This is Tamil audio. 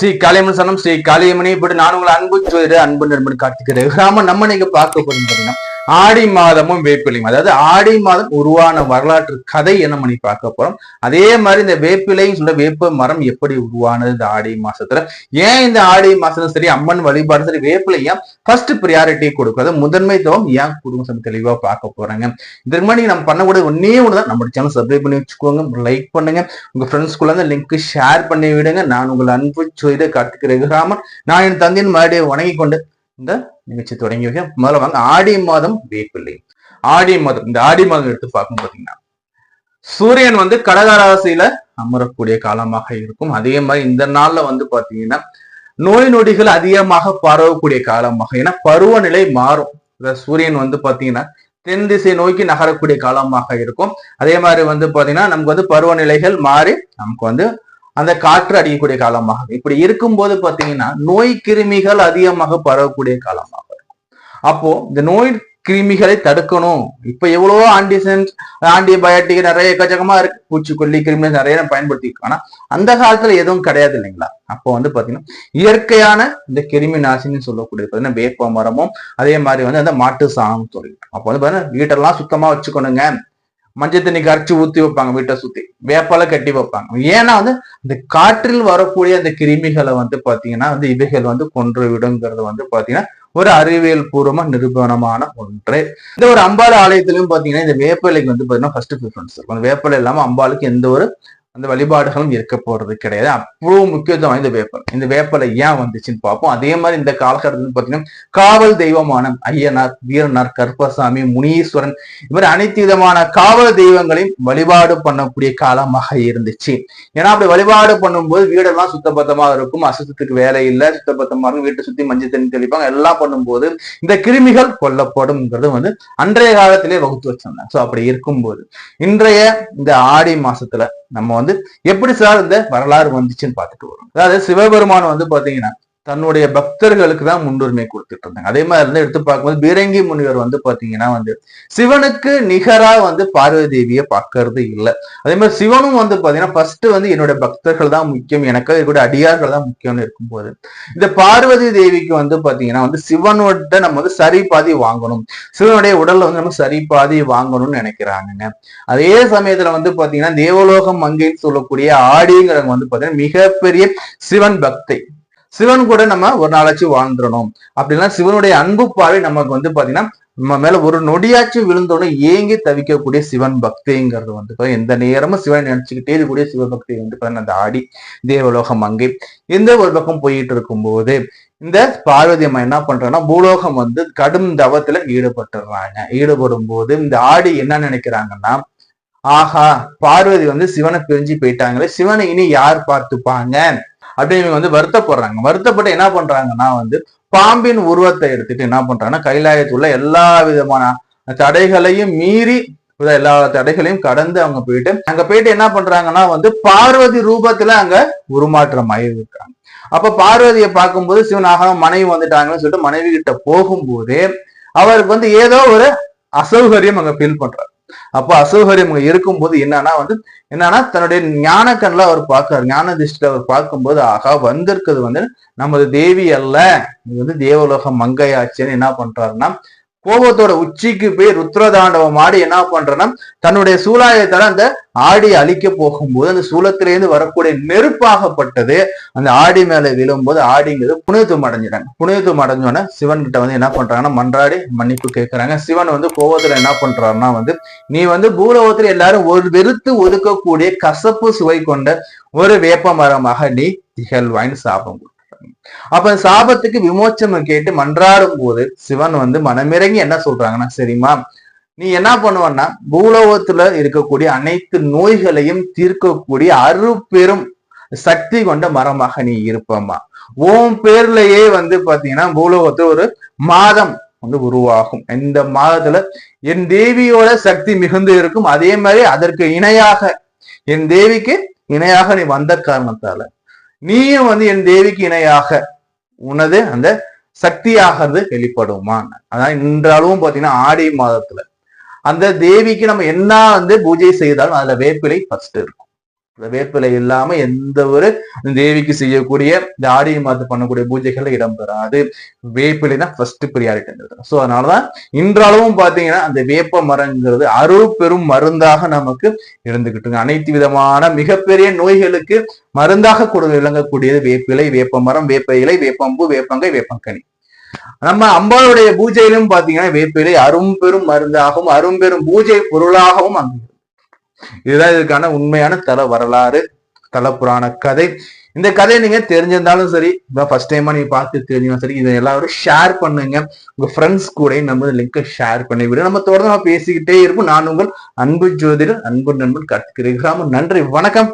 ஸ்ரீ காளியம்மன் சனம் ஸ்ரீ காளியம்மனை இப்படி நான் உங்களை அன்பு அன்பு நண்பன் கார்த்திக்கிறேன் ராம நம்ம நீங்க பார்க்க போறீங்க பாத்தீங்கன்னா ஆடி மாதமும் வேப்பிலையும் அதாவது ஆடி மாதம் உருவான வரலாற்று கதை என்ன பண்ணி பார்க்க போறோம்? அதே மாதிரி இந்த வேப்பிலையும் சொல்ற வேப்ப மரம் எப்படி உருவானது இந்த ஆடி மாசத்துல? ஏன் இந்த ஆடி மாசத்துல சரி அம்மன் வழிபாடு சரி வேப்பிலை ஏன் ஃபர்ஸ்ட் ப்ரியாரிட்டி கொடுக்குறது முதன்மைத்துவம் ஏன் குடும்பம் சமயம் தெளிவா பார்க்க போறாங்க. இதற்கு முன்னாடி நம்ம பண்ணக்கூடிய ஒன்னே ஒண்ணுதான் நம்ம சேனல் சப்ஸ்கிரைப் பண்ணி வச்சுக்கோங்க லைக் பண்ணுங்க. உங்க ஃப்ரெண்ட்ஸ்குள்ள இருந்து லிங்க் ஷேர் பண்ணி விடுங்க. நான் உங்கள் அன்பு செய்த கார்த்திக் ரகுராமன். நான் என் தந்தையின் மறுபடியும் வணங்கி கொண்டு இந்த நிகழ்ச்சி தொடங்கி வைக்க முதல்ல வாங்க ஆடி மாதம் வேப்பிள்ளை ஆடி மாதம் இந்த ஆடி மாதம் எடுத்து பார்க்கும் பாத்தீங்கன்னா சூரியன் வந்து கடகராசியில அமரக்கூடிய காலமாக இருக்கும். அதே மாதிரி இந்த நாள்ல வந்து பாத்தீங்கன்னா நோய் நொடிகள் அதிகமாக பரவக்கூடிய காலமாக ஏன்னா பருவநிலை மாறும். இந்த சூரியன் வந்து பாத்தீங்கன்னா தென் திசை நோக்கி நகரக்கூடிய காலமாக இருக்கும். அதே மாதிரி வந்து பாத்தீங்கன்னா நமக்கு வந்து பருவநிலைகள் மாறி நமக்கு வந்து அந்த காற்று அடிக்கக்கூடிய காலமாக இப்படி இருக்கும்போது பாத்தீங்கன்னா நோய் கிருமிகள் அதிகமாக பரவக்கூடிய காலமாக இருக்கும் அப்போ இந்த நோய் கிருமிகளை தடுக்கணும். இப்ப எவ்வளவோ ஆன்டிசன்ஸ் ஆன்டிபயோட்டிக் நிறைய எக்கச்சக்கமா இருக்கு. பூச்சிக்கொல்லி கிருமி நிறைய பயன்படுத்திருக்கோம் ஆனா அந்த காலத்துல எதுவும் கிடையாது இல்லைங்களா? அப்போ வந்து பாத்தீங்கன்னா இயற்கையான இந்த கிருமி நாசினி சொல்லக்கூடியது பாத்தீங்கன்னா வேப்ப மரமும் அதே மாதிரி வந்து அந்த மாட்டு சாணம் தொழில். அப்போ வந்து பாத்தீங்கன்னா வீட்டெல்லாம் சுத்தமா வச்சுக்கணுங்க. மஞ்சள் தண்ணி கரைச்சி ஊத்தி வைப்பாங்க வீட்டை சுத்தி. வேப்பால கட்டி வைப்பாங்க. ஏன்னா வந்து இந்த காற்றில் வரக்கூடிய அந்த கிருமிகளை வந்து பாத்தீங்கன்னா வந்து இவைகள் வந்து கொன்று விடுங்கிறது வந்து பாத்தீங்கன்னா ஒரு அறிவியல் பூர்வமா நிரூபணமான ஒன்று. இந்த ஒரு அம்பாள் ஆலயத்திலும் பாத்தீங்கன்னா இந்த வேப்பிலைக்கு வந்து பாத்தீங்கன்னா ஃபர்ஸ்ட் ப்ரிஃபரன்ஸ் இருக்கும். வேப்பலை வேப்பிலை இல்லாம அம்பாளுக்கு எந்த ஒரு அந்த வழிபாடுகளும் இருக்க போறது கிடையாது. அவ்வளவு முக்கியத்துவம் வாய்ந்த வேப்பல் இந்த வேப்பலை ஏன் வந்துச்சுன்னு பார்ப்போம். அதே மாதிரி இந்த காலகட்டத்தில் பார்த்தீங்கன்னா காவல் தெய்வமான ஐயனார் வீரனார் கருப்பசாமி முனீஸ்வரன் இவர் அனைத்து விதமான காவல் தெய்வங்களையும் வழிபாடு பண்ணக்கூடிய காலமாக இருந்துச்சு. ஏன்னா அப்படி வழிபாடு பண்ணும்போது வீடெல்லாம் சுத்தபத்தமா இருக்கும். அசுத்தத்துக்கு வேலை இல்லை. சுத்தபத்தமா இருக்கும். வீட்டை சுத்தி மஞ்சள் தண்ணி தெளிப்பாங்க. எல்லாம் பண்ணும்போது இந்த கிருமிகள் கொல்லப்படும்ங்கிறது வந்து அன்றைய காலத்திலே வகுத்து வச்சிருந்தாங்க. ஸோ அப்படி இருக்கும்போது இன்றைய இந்த ஆடி மாசத்துல நம்ம வந்து எப்படி சார் இந்த வரலாறு வந்துச்சுன்னு பார்த்துட்டு வரும் அதாவது சிவபெருமான் வந்து பாத்தீங்கன்னா தன்னுடைய பக்தர்களுக்கு தான் முன்னுரிமை கொடுத்துட்டு இருந்தாங்க. அதே மாதிரி இருந்து எடுத்து பார்க்கும்போது பீரங்கி முனிவர் வந்து பாத்தீங்கன்னா வந்து சிவனுக்கு நிகரா வந்து பார்வதி தேவியை பார்க்கறது இல்லை. அதே மாதிரி சிவனும் வந்து பாத்தீங்கன்னா ஃபர்ஸ்ட் வந்து என்னுடைய பக்தர்கள் தான் முக்கியம் எனக்கு இருக்கக்கூடிய அடியார்கள் தான் முக்கியம்னு இருக்கும்போது இந்த பார்வதி தேவிக்கு வந்து பாத்தீங்கன்னா வந்து சிவனோட நம்ம வந்து சரி பாதி வாங்கணும். சிவனுடைய உடல்ல வந்து நம்ம சரி பாதி வாங்கணும்னு நினைக்கிறாங்க அதே சமயத்துல வந்து பாத்தீங்கன்னா தேவலோகம் மங்கைன்னு சொல்லக்கூடிய ஆடிங்கிறவங்க வந்து பாத்தீங்கன்னா மிகப்பெரிய சிவன் பக்தை. சிவன் கூட நம்ம ஒரு நாளாச்சு வாழ்ந்துடணும். அப்படின்னா சிவனுடைய அன்பு பார்வை நமக்கு வந்து பாத்தீங்கன்னா நம்ம மேல ஒரு நொடியாச்சும் விழுந்தோன்னு ஏங்கி தவிக்கக்கூடிய சிவன் பக்திங்கிறது வந்து எந்த நேரமும் சிவனை நினைச்சுக்கிட்டே இருக்கக்கூடிய சிவபக்தி வந்து பாத்தீங்கன்னா அந்த ஆடி தேவலோகம் அங்கே இந்த ஒரு பக்கம் போயிட்டு இருக்கும்போது இந்த பார்வதி அம்மா என்ன பண்றாங்கன்னா பூலோகம் வந்து கடும் தவத்துல ஈடுபட்டுறாங்க. ஈடுபடும் போது இந்த ஆடி என்ன நினைக்கிறாங்கன்னா ஆஹா பார்வதி வந்து சிவனை பிரிஞ்சு போயிட்டாங்களே சிவனை இனி யார் பார்த்துப்பாங்க? அப்படின்னு இவங்க வந்து வருத்தப்படுறாங்க. வருத்தப்பட்டு என்ன பண்றாங்கன்னா வந்து பாம்பின் உருவத்தை எடுத்துட்டு என்ன பண்றாங்கன்னா கைலாயத்துள்ள எல்லா விதமான தடைகளையும் மீறி எல்லா தடைகளையும் கடந்து அவங்க போயிட்டு அங்க போயிட்டு என்ன பண்றாங்கன்னா வந்து பார்வதி ரூபத்துல அங்க உருமாற்றம் ஆயிருக்காங்க அப்ப பார்வதியை பார்க்கும்போது சிவனாக மனைவி வந்துட்டாங்கன்னு சொல்லிட்டு மனைவி கிட்ட போகும்போதே அவருக்கு வந்து ஏதோ ஒரு அசௌகரியம் அங்க ஃபீல் பண்றாரு. அப்போ அசௌகரியம் இருக்கும்போது என்னன்னா வந்து என்னன்னா தன்னுடைய ஞான கண்ணில் அவர் பார்க்கிறார். ஞான திருஷ்டில அவர் பார்க்கும்போது ஆகா வந்திருக்கிறது வந்து நமது தேவி அல்ல. இது வந்து தேவலோக மங்கையாச்சுன்னு என்ன பண்றாருன்னா கோபத்தோட உச்சிக்கு போய் ருத்ரதாண்டவம் ஆடி என்ன பண்றேன்னா தன்னுடைய சூலாயத்தால அந்த ஆடி அழிக்க போகும்போது அந்த சூலத்திலேருந்து வரக்கூடிய நெருப்பாகப்பட்டது அந்த ஆடி மேல விழும்போது ஆடிங்கிறது புனிதத்துவம் அடைஞ்சிட்டாங்க. புனிதத்துவம் அடைஞ்சோடனே சிவன் கிட்ட வந்து என்ன பண்றாங்கன்னா மன்றாடி மன்னிப்பு கேட்கிறாங்க சிவன் வந்து கோபத்துல என்ன பண்றாருன்னா வந்து நீ வந்து பூலோகத்துல எல்லாரும் ஒரு வெறுத்து ஒதுக்கக்கூடிய கசப்பு சுவை கொண்ட ஒரு வேப்ப மரமாக நீ திகழ்வாய்ன்னு சாபம் அப்ப சாபத்துக்கு விமோச்சனம் கேட்டு மன்றாடும் போது சிவன் வந்து மனமிறங்கி என்ன சொல்றாங்கன்னா சரிம்மா நீ என்ன பண்ணுவன்னா பூலோகத்துல இருக்கக்கூடிய அனைத்து நோய்களையும் தீர்க்கக்கூடிய அருப்பெரும் சக்தி கொண்ட மரமாக நீ இருப்பம்மா. ஓம் பேர்லயே வந்து பாத்தீங்கன்னா பூலோகத்துல ஒரு மாதம் வந்து உருவாகும். இந்த மாதத்துல என் தேவியோட சக்தி மிகுந்து இருக்கும். அதே மாதிரி அதற்கு இணையாக என் தேவிக்கு இணையாக நீ வந்த காரணத்தால. நீயும் வந்து என் தேவிக்கு இணையாக. உனது அந்த சக்தியாகிறது வெளிப்படுமான். அதான் இன்றளவும் பாத்தீங்கன்னா ஆடி மாதத்துல. அந்த தேவிக்கு நம்ம என்ன வந்து பூஜை செய்தாலும் அதுல வேப்பிலை ஃபர்ஸ்ட் இருக்கும். வேப்பிலை இல்லாம எந்த ஒரு தேவிக்கு செய்யக்கூடிய இந்த ஆடி மாதம் பண்ணக்கூடிய பூஜைகள்ல இடம்பெறாது வேப்பிலை தான் ஃபர்ஸ்ட் ப்ரியாரிட்டி ஸோ அதனாலதான் இன்றளவும் பாத்தீங்கன்னா அந்த வேப்ப மரங்கிறது அருள் பெரும் மருந்தாக நமக்கு இருந்துகிட்டு அனைத்து விதமான மிகப்பெரிய நோய்களுக்கு மருந்தாக கொடு விளங்கக்கூடியது வேப்பிலை வேப்ப மரம் வேப்ப இலை வேப்பம்பூ வேப்பங்கை வேப்பங்கனி. நம்ம அம்பாளுடைய பூஜையிலும் பாத்தீங்கன்னா வேப்பிலை அரும்பெரும் மருந்தாகவும் அரும்பெரும் பூஜை பொருளாகவும் அங்கு இதுதான் இதுக்கான உண்மையான தல வரலாறு தல புராண கதை. இந்த கதையை நீங்க தெரிஞ்சிருந்தாலும் சரி இப்போ ஃபர்ஸ்ட் டைமா நீங்க பார்த்து தெரிஞ்சாலும் சரி இதை எல்லாரும் ஷேர் பண்ணுங்க. உங்க ஃப்ரெண்ட்ஸ் கூட நம்ம லிங்கை ஷேர் பண்ணி விடு. நம்ம தொடர்ந்து நம்ம பேசிக்கிட்டே இருப்போம். நான் உங்கள் அன்பு ஜோதிடர் அன்பு நண்பன் கார்த்திக் நன்றி வணக்கம்.